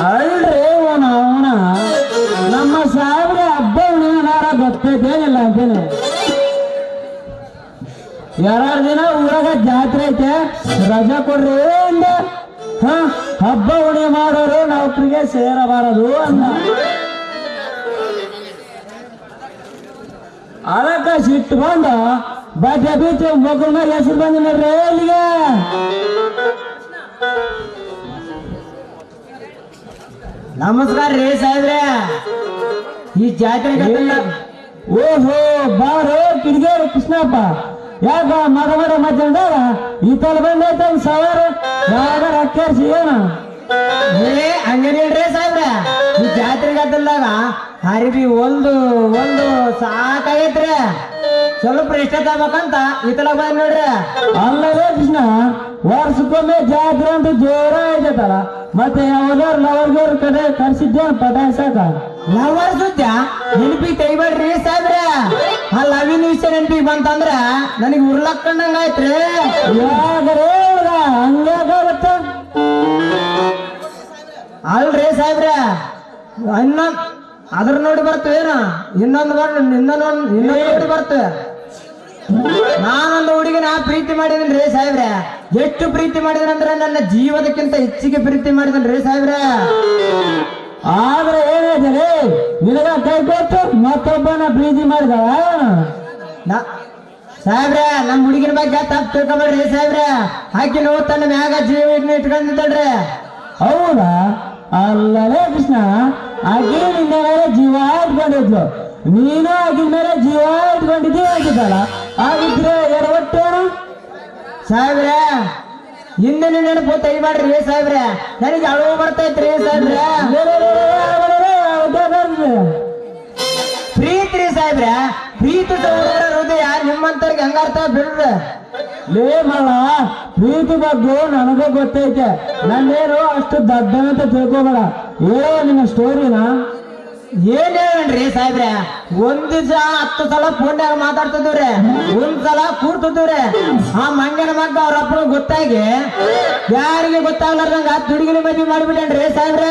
ಅಲ್ರಿ ಅವನ ಅವನ. ನಮ್ಮ ಸಾವಿರ ಹಬ್ಬ ಉಣಿನಾರ ಗೊತ್ತೈತೇನಿಲ್ಲ ಅಂತೇನೆ. ಎರಡು ದಿನ ಊರಾಗ ಜಾತ್ರೆ ಐತೆ. ರಜಾ ಕೊಡ್ರಿ ಅಂದ. ಹ, ಹಬ್ಬ ಹುಣಿ ಮಾಡೋರು ನೌಕರಿಗೆ ಸೇರಬಾರದು ಅಂದ. ಅದಕ್ಕ ಸಿಟ್ಟು ಬಂದ. ಬಟ್ಟೆ ಬೀಚ್ ಮೇಲೆ ಹೆಸರು ಬಂದ ನೋಡ್ರಿ ಇಲ್ಲಿಗೆ ನಮಸ್ಕಾರ ರೀ ಸಾಹೇಬ್ರೆ. ಈ ಜಾತ್ರೆ ಓಹೋ ಬಾರೋ ಕಿಡಿಗೇರಿ ಕೃಷ್ಣಪ್ಪ. ಯಾಕ ಮಗ ಮಗ ಈ ತಲ ಬಂದೈತೆ ಒಂದ್ ಸಾವಿರ. ಯಾವಾಗ ಅಕ್ಕರ್ಸಿ ಏನ? ಹಂಗೇನಿಲ್ರಿ ಸಾಹೇಬ್ರೆ. ಈ ಜಾತ್ರೆ ಗದ್ದಲ್ದಾಗ ಹರಿಬಿ ಒಂದು ಒಂದು ಸಾಕಾಗೈತ್ರಿ. ಸ್ವಲ್ಪ ಇಷ್ಟ ತಗೋಬೇಕಂತ ಇತ್ತಲಾಗ ಬಂದ್ ನೋಡ್ರಿ. ಅಲ್ಲವೇ ಕೃಷ್ಣ ವರ್ಷಕ್ಕೊಮ್ಮೆ ಜಾತ್ರೆ ಅಂತ ಜೋರ ಐತಲ್ಲ ಮತ್ತೆ ಯಾವ್ದಾರು ಲವರ್ಗೋರ್ ಕಡೆ ಕರ್ಸಿದ್ದೇನೆ ಪಟಾಯಿಸಾಕ ಲವರ್ ಸುದ್ದ ನೆನಪಿಗೆ ತೆಗಿಬೇಡ್ರಿ ಸಾಹೇಬ್ರೆ. ಆ ಲವಿನ ವಿಷಯ ನೆನಪಿಗೆ ಬಂತಂದ್ರ ನನಗೆ ಉರ್ಲಕ್ಕಂಡಂಗ ಆಯ್ತ್ರಿ. ಯಾಕರೆ ಹಂಗಾಗತ್ತ ಅಲ್ರಿ ಸಾಹೇಬ್ರೆ. ಇನ್ನೊಂದ್ ಅದ್ರ ನೋಡಿ ಬರ್ತೇವೇನ ಇನ್ನೊಂದು ಇನ್ನೊಂದು ಇನ್ನೊಂದು ನೋಡಿ ಬರ್ತೇವೆ. ನಾನೊಂದು ನಾ ಪ್ರೀತಿ ಮಾಡಿದೀನಿ ರೀ ಸಾಹೇಬ್ರೆ. ಎಷ್ಟು ಪ್ರೀತಿ ಮಾಡಿದ್ರಂದ್ರೆ ನನ್ನ ಜೀವದಕ್ಕಿಂತ ಹೆಚ್ಚಿಗೆ ಪ್ರೀತಿ ಮಾಡಿದನ್ ರೀ ಸಾಹೇಬ್ರೆ. ಆದ್ರೆ ನಿನಗ ಕೈ ಕೊಟ್ಟು ಮತ್ತೊಬ್ಬನ ಪ್ರೀತಿ ಮಾಡಿದ? ಸಾಹೇಬ್ರ ನಮ್ಮ ಹುಡುಗಿನ ಬಗ್ಗೆ ತಪ್ಪು ತಿಳ್ಕೊಬೇಡ್ರಿ ಸಾಹೇಬ್ರೆ. ಆಕಿ ನೋವು ತನ್ನ ಮ್ಯಾಗ ಜೀವ ಇಟ್ಕೊಂಡಿದ್ದಳ್ರಿ ಹೌದಾ? ಅಲ್ಲಲೇ ಕೃಷ್ಣ, ಆಕೆ ನಿನ್ನ ಮೇಲೆ ಜೀವ ಇಟ್ಕೊಂಡಿದ್ಲು. ನೀನು ಆಗಿನ ಮೇಲೆ ಜೀವ ಇಟ್ಕೊಂಡಿದ್ದೀವಿ ಅಂತಿದ್ದಲ್ಲ ಆಗಿದ್ರೆ ಎಡವಟ್ಟೇನು ಸಾಹೇಬ್ರೆ, ಹಿಂದಿನ ನೆನಪು ತೈ ಮಾಡ್ರಿ ಸಾಹೇಬ್ರ. ನನಗೆ ಅಳು ಬರ್ತೈತ್ರಿ ಸಾಹೇಬ್ರ. ಪ್ರೀತ್ರಿ ಸಾಹೇಬ್ರ, ಪ್ರೀತಿ ಹೃದಯ ನಿಮ್ಮಂತವ್ರಿಗೆ ಹೆಂಗಾರ್ಥ ಬಿಡ್ರಿ. ಲೇ ಮಳ ಪ್ರೀತಿ ಬಗ್ಗೆ ನನಗೂ ಗೊತ್ತೈತೆ. ನನ್ನೇನು ಅಷ್ಟು ದಡ್ಡ ಅಂತ ತಿಳ್ಕೊಬೇಡ. ಏನೋ ನಿನ್ನ ಸ್ಟೋರಿನ ಏನ್ ಹೇಳನ್ರಿ ಸಾಹೇಬ್ರೆ ಒಂದ್ ದಿವಸ ಹತ್ತು ಸಲ ಫೋನ್ಯಾಗ ಮಾತಾಡ್ತಿದ್ವ್ರಿ ಒಂದ್ ಸಲ ಕೂರ್ತಿದ್ವ್ರಿ ಆ ಮಂಗನ ಮಗ್ಗ ಅವ್ರ ಅಪ್ಪನ ಗೊತ್ತಾಗಿ ಯಾರಿಗೆ ಗೊತ್ತಾಗ್ಲಾರ್ದಂಗ ದುಡುಗಿನ ಮದ್ವಿ ಮಾಡ್ಬಿಟ್ಟೇನ್ರಿ ಸಾಹೇಬ್ರೆ.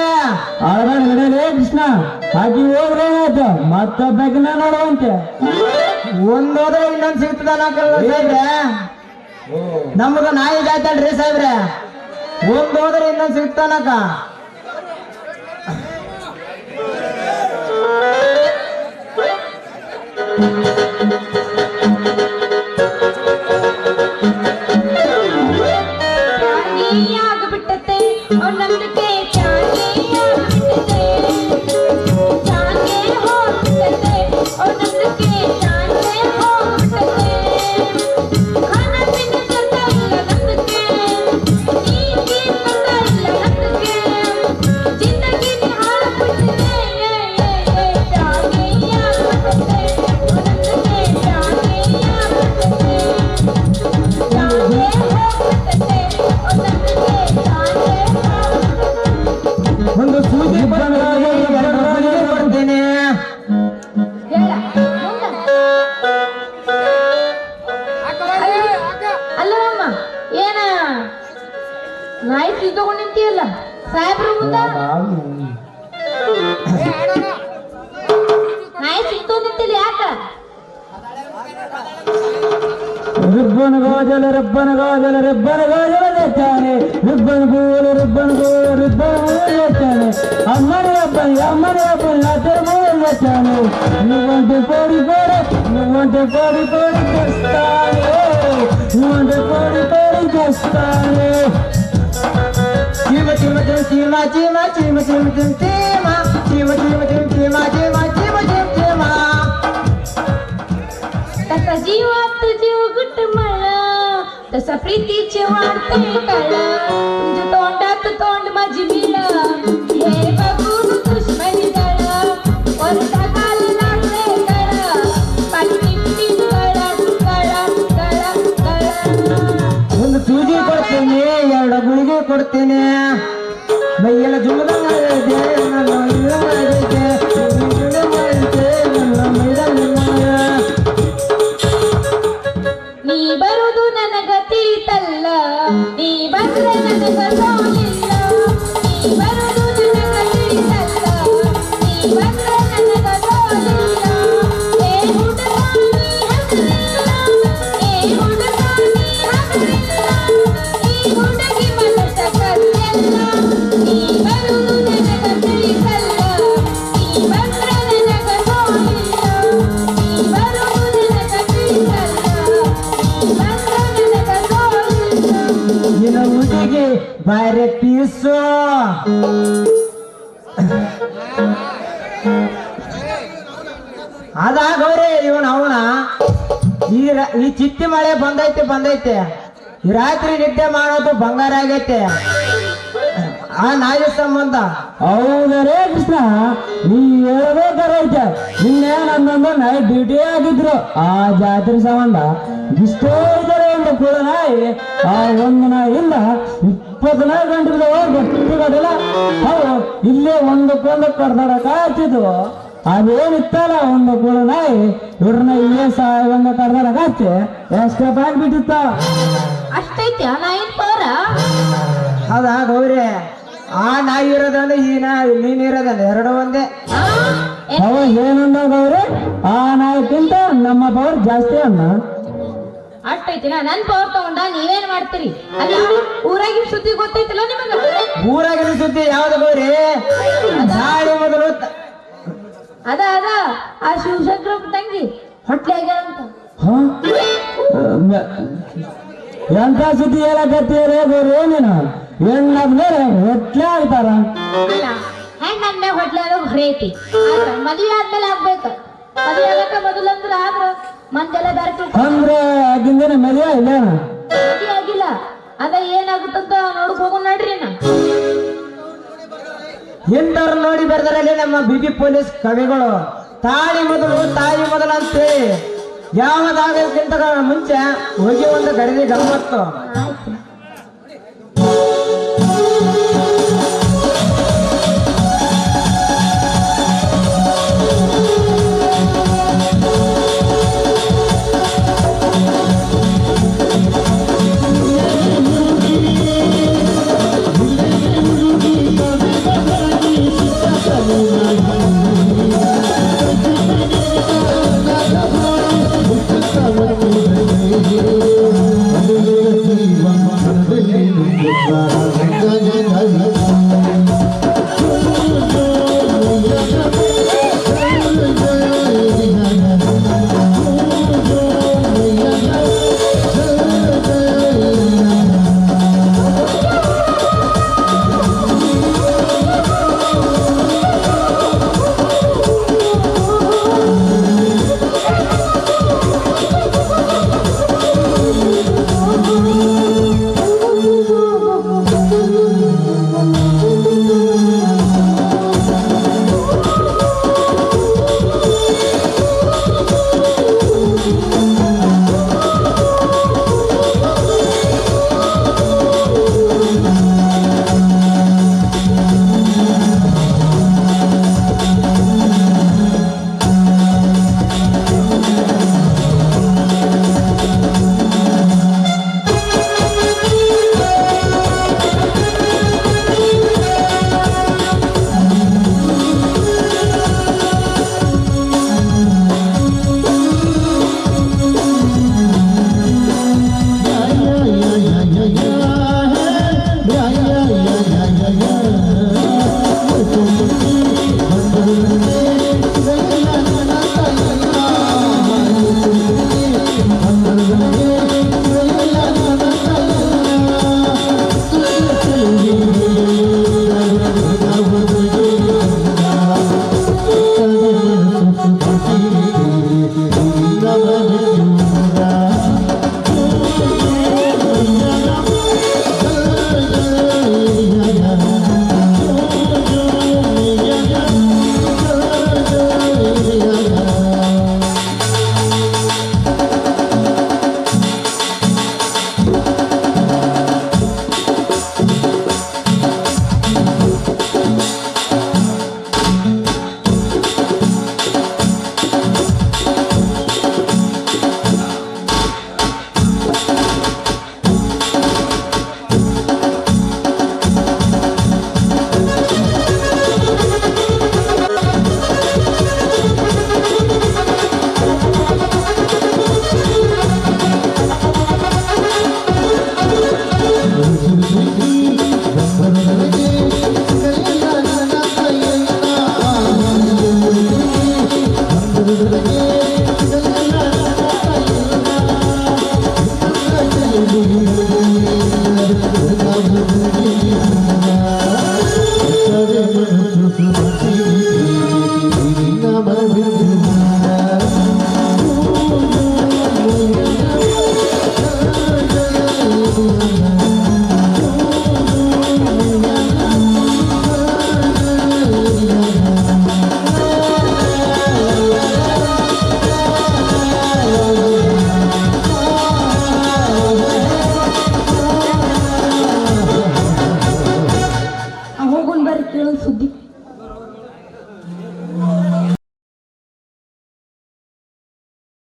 ಆಗ ನಡೆಯಲೇ ಕೃಷ್ಣ. ಆಕಿ ಹೋಗ್ರೆ ಏನಾಯ್ತು? ಮತ್ತೊಬ್ಬಕಿನ ನೋಡುವಂತೆ. ಒಂದ್ ಹೋದ್ರೆ ಇನ್ನೊಂದ್ ಸಿಗ್ತದ ಅನ್ನಕಲ್ಲ ಸಾಹೇಬ್ರೆ. ನಮ್ಗ ನಾಯಿ ಜಾತಲ್ರಿ ಸಾಹೇಬ್ರೆ. ಒಂದ್ ಹೋದ್ರೆ ಇನ್ನೊಂದ್ ಸಿಗ್ತಾನಕ ರಿಬ್ಬನ್ ಗಾಜಲ ರಿಬ್ಬನ್ ಗಾಜಲ ರಿಬ್ಬನ್ ಗಾಜಲ తెచ్చాను రిబ్బన్ పువ్వులు రిబ్బన్ పువ్వులు రిబ్బన్ పువ్వులు తెచ్చాను అమ్మని అబ్బాయి అమ్మని అబ్బాయి నా తిరుమూలు తెచ్చాను నువ్వంటే కోడి కోడి నువ్వంటే కోడి కోడి తెస్తాను నువ్వంటే కోడి కోడి తెస్తాను చీమ చీమ చీమ చీమ చీమ చీమ చీమ तसा जीवात जीव गुट तसा प्रीतीचे वाढते कळ. तुझ्या तोंडात तोंड ಅದಾಗವ್ರಿ ಇವನ್ ಅವನ. ಈ ಈ ಚಿತ್ತಿ ಮಳೆ ಬಂದೈತೆ ಬಂದೈತೆ. ಈ ರಾತ್ರಿ ನಿದ್ದೆ ಮಾಡೋದು ಬಂಗಾರ ಆಗೈತೆ. ಆ ನಾಯಿ ಸಂಬಂಧ. ಹೌದರೇ ಕೃಷ್ಣ, ನೀ ಹೇಳ್ಬೇಕಾರೈತೆ ನಿನ್ನೆ ನನ್ನೊಂದು ನಾಯಿ ಡ್ಯೂಟಿ ಆಗಿದ್ರು. ಆ ಜಾತ್ರೆ ಸಂಬಂಧ ಇಷ್ಟೋ ಇದ್ದಾರೆ ಒಂದು ಕೂಡ ನಾಯಿ, ಆ ಒಂದು ನಾಯಿಯಿಂದ ಇಪ್ಪತ್ತು ನಾಯಿ ಗಂಟೆ ಇಲ್ಲೇ ಒಂದು ಇಲ್ಲೇ ಒಂದಕ್ಕೊಂದು ಕಡ್ದಾಡಕ ಹಚ್ಚಿದ್ವು ಅದೇನಿತ್ತಲ್ಲ ಒಂದು ಕೂಡ ನಾಯಿ. ಇವ್ರನ್ನ ಇಲ್ಲೇ ಒಂದು ಕಡ್ದಾಡಕ ಹಚ್ಚಿ ಎಸ್ಕೇಪ್ ಆಗಿಬಿಟ್ಟಿತ್ತ. ಅಷ್ಟೈತಿ ಆ ನಾಯಿನ ಪವರ ಹೌದಾ ಗೌರಿ. ಆ ನಾಯಿ ಇರೋದಂದ್ರೆ ಈ ನಾಯಿ ನೀನ್ ಇರೋದಲ್ಲ ಎರಡು ಒಂದೇ. ಅವ ಏನಂದ ಗೌರಿ? ಆ ನಾಯಿಕ್ಕಿಂತ ನಮ್ಮ ಪವರ್ ಜಾಸ್ತಿ ಅನ್ನ ಅಷ್ಟೈತಿ ನಾ ನನ್ ಪವರ್ ತಗೊಂಡ ನೀವೇನ್ ಮಾಡ್ತೀರಿ? ಅಲ್ಲ ಊರಾಗಿನ ಸುದ್ದಿ ಗೊತ್ತೈತಿಲ್ಲ ನಿಮಗ? ಊರಾಗಿನ ಸುದ್ದಿ ಯಾವ್ದು ಗೌರಿ? ಮೊದಲು ತ- ಅದ ಅದ. ಆ ಶಿವಶಂಕರ ತಂಗಿ ಹೊಟ್ಲೆ ಅಂತ. ಎಂತ ಸುದ್ದಿ ಹೇಳಕತ್ತೀರ ಗೋರಿ? ನೀನು? ಹೆಣ್ಣಾದ್ಮೇಲೆ ಹೊಟ್ಲೆ ಆಗ್ತಾರ? ಅಲ್ಲ ಹೆಣ್ಣ್ ಅಂದ್ಮೇಲೆ ಹೊಟ್ಲೆ ಆದಾಗ ಹೊರೆ ಐತಿ. ಆದ್ರ ಮದ್ವೆ ಆದ್ಮೇಲೆ ಆಗ್ಬೇಕು. ಮದುವೆ ಆಗಕ್ಕ ಮೊದಲಂದ್ರ ಆದ್ರ ತಿಳ್ಕೊ ಅಂದ್ರೆ ಆಗಿಂದೇನೆ ಮದುವೆ ಇಲ್ಲ? ಆಗಿಲ್ಲ. ಅದ ಏನಾಗುತ್ತಂತ ನೋಡಕ್ ಹೋಗೋಣ ನಡ್ರಿ ನಾ ಇಂಥವ್ರು ನೋಡಿ ಬರ್ದಾರಲ್ಲಿ ನಮ್ಮ ಬಿಬಿ ಪೊಲೀಸ್ ಕವಿಗಳು. ತಾಳಿ ಮೊದಲು ತಾಯಿ ಮೊದಲು ಅಂತೇಳಿ. ಯಾವದಾಗಕ್ಕಿಂತ ಮುಂಚೆ ಹೋಗಿ ಒಂದು ಗಡಿಗೆ ಗಮ್ಮತ್ತು. Thank you.